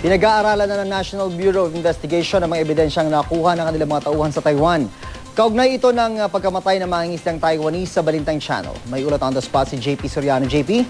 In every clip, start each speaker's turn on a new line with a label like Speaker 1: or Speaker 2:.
Speaker 1: Pinag-aaralan na ng National Bureau of Investigation ang mga ebidensyang nakuha ng kanilang mga tauhan sa Taiwan. Kaugnay ito ng uh, pagkamatay ng mga ngislang Taiwanese sa Balintang Channel. May ulat on the spot si JP Soriano. JP?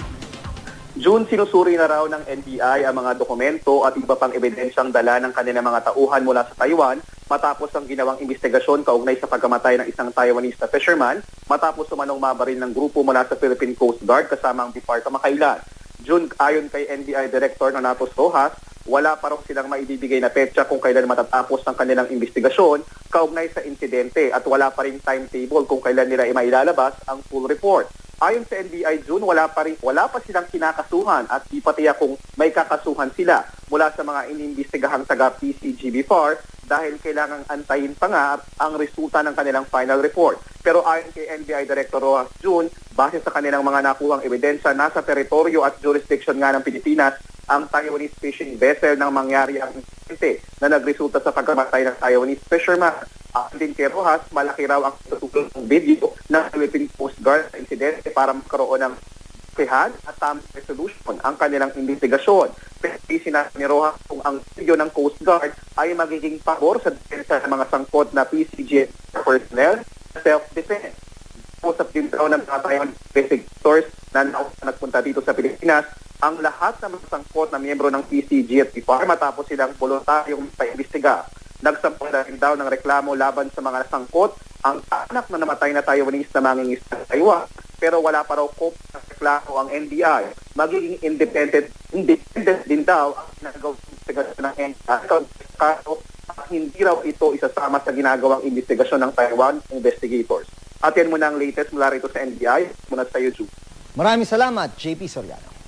Speaker 2: June, sinusuri na raw ng NBI ang mga dokumento at iba pang ebidensyang dala ng kanilang mga tauhan mula sa Taiwan matapos ang ginawang investigasyon kaugnay sa pagkamatay ng isang Taiwanese na fisherman matapos sumanong mabaril ng grupo mula sa Philippine Coast Guard kasama ang Bipar Kamakailan. June, ayon kay NBI Director Nonatos Rojas, wala pa raw silang maibibigay na petsa kung kailan matatapos ang kanilang investigasyon kaugnay sa insidente at wala pa rin timetable kung kailan nila mailalabas ang full report. Ayon sa NBI June, wala pa rin, wala pa silang kinakasuhan at di kung may kakasuhan sila mula sa mga inimbestigahang taga PCGB4 dahil kailangang antayin pa nga ang resulta ng kanilang final report. Pero ayon kay NBI Director Rojas June, base sa kanilang mga nakuhang ebidensya, nasa teritoryo at jurisdiction nga ng Pilipinas ang Taiwanese fishing vessel nang mangyari ang insidente na nagresulta sa pagkamatay ng Taiwanese fisherman. Ayon din kay Rojas, malaki raw ang tutulong ng video ng Philippine Coast Guard sa insidente para magkaroon ng kihad at tamang resolution ang kanilang investigasyon. Pero sinabi ni Rojas kung ang video ng Coast Guard ay magiging pabor sa depensa ng mga sangkot na PCG personnel self-defense. Usap din daw ng mga Taiwan investigators na nauna nagpunta dito sa Pilipinas ang lahat ng mga sangkot na miyembro ng PCG at PIPAR matapos silang voluntaryong paimbestiga. Nagsampang na rin daw ng reklamo laban sa mga sangkot ang anak na namatay na Taiwanese na mangingis sa Taiwan pero wala pa raw cope ng reklamo ang NBI. Magiging independent, independent din daw ang ginagawang investigasyon ng NBI. Kaso hindi raw ito isasama sa ginagawang investigasyon ng Taiwan investigators. At yan muna ang latest mula rito sa NBI. Muna sa YouTube.
Speaker 1: Maraming salamat, JP Soriano.